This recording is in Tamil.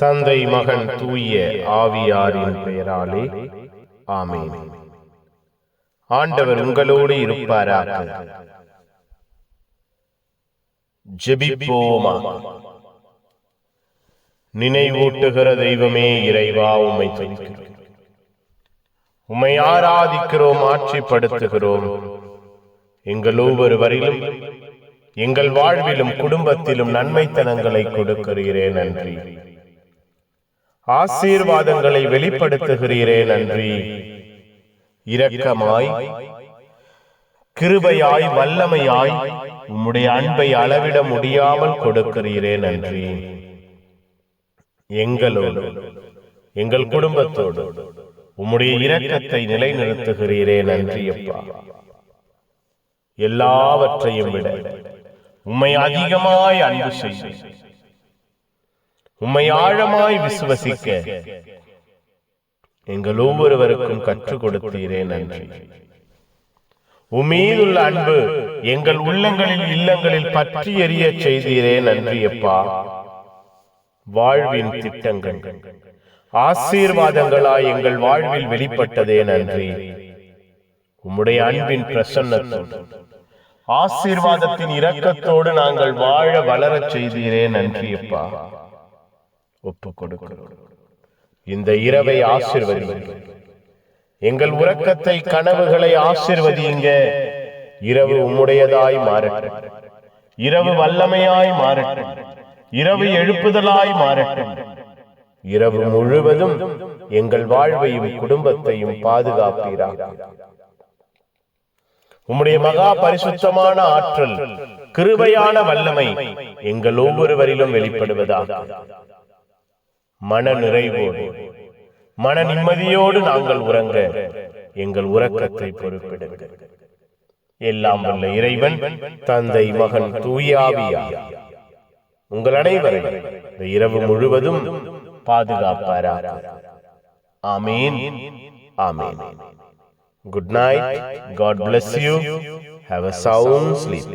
தந்தை மகன் தூய ஆவியாரின் பெயராலே. ஆமென். ஆண்டவர் உங்களோடு இருப்பாராக. ஜெபிப்போமா? நினைவூட்டுகிற தெய்வமே இறைவா உமை துதிக்கிறோம். உம்மை ஆராதிக்கிறோம் ஆட்சிப்படுத்துகிறோம். எங்கள் ஒவ்வொருவரிலும் எங்கள் வாழ்விலும் குடும்பத்திலும் நன்மைத்தனங்களை கொடுக்கிறீரே நன்றி. ஆசீர்வாதங்களை வெளிப்படுத்துகிறீரே நன்றி. இரக்கமாய் கிருபையாய் வல்லமையாய் உம்முடைய அன்பை அளவிட முடியாமல் கொடுக்கிறீரே நன்றி. எங்களோடு எங்கள் குடும்பத்தோடு உம்முடைய இரக்கத்தை நிலைநிறுத்துகிறீரே நன்றி அப்பா. எல்லாவற்றையும் விட உம்மை அதிகமாய் அன்பு செய்ய உம்மை ஆழமாய் விசுவசிக்க. எங்கள் ஒவ்வொருவருக்கும் கற்றுக் கொடுத்தீரே நன்றி. உம்மீதுள்ள அன்பு எங்கள் உள்ளங்களில் இல்லங்களில் பற்றி எரிய செய்தீரே நன்றி அப்பா. வாழ்வின் திட்டங்கள். ஆசீர்வாதங்களாய் எங்கள் வாழ்வில் வெளிப்பட்டதே நன்றி. உம்முடைய அன்பின் பிரசன்னத்தோடு ஆசீர்வாதத்தின் இரக்கத்தோடு நாங்கள் வாழ வளரச் செய்தீரே நன்றி அப்பா. ஒப்பு கொடுக்கிறோம் இந்த இரவை ஆசிர்வதிங்க எங்கள் உறக்கத்தை கனவுகளை ஆசிர்வதிங்க இரவு உம்முடையதாய் மாறட்டும். இரவு வல்லமையாய் மாறட்டும். இரவு எழுப்புதலாய் மாறட்டும். இரவு முழுவதும் எங்கள் வாழ்வையும் குடும்பத்தையும் பாதுகாப்பீராக. உம்முடைய மகா பரிசுத்தமான ஆற்றல் கிருபையான வல்லமை எங்கள் ஒவ்வொருவரிலும் வெளிப்படுவதாக. மன நிறைவோடு மன நிம்மதியோடு நாங்கள் உறங்க எங்கள் உறக்கத்தை பொறுப்பிடுங்க எல்லாம் வல்ல இறைவன் தந்தை மகன் தூயாவியா உங்கள் அனைவரை இந்த இரவு முழுவதும் பாதுகாப்பாரா ஆமீன். ஆமீன். Good night God bless you have a sound sleep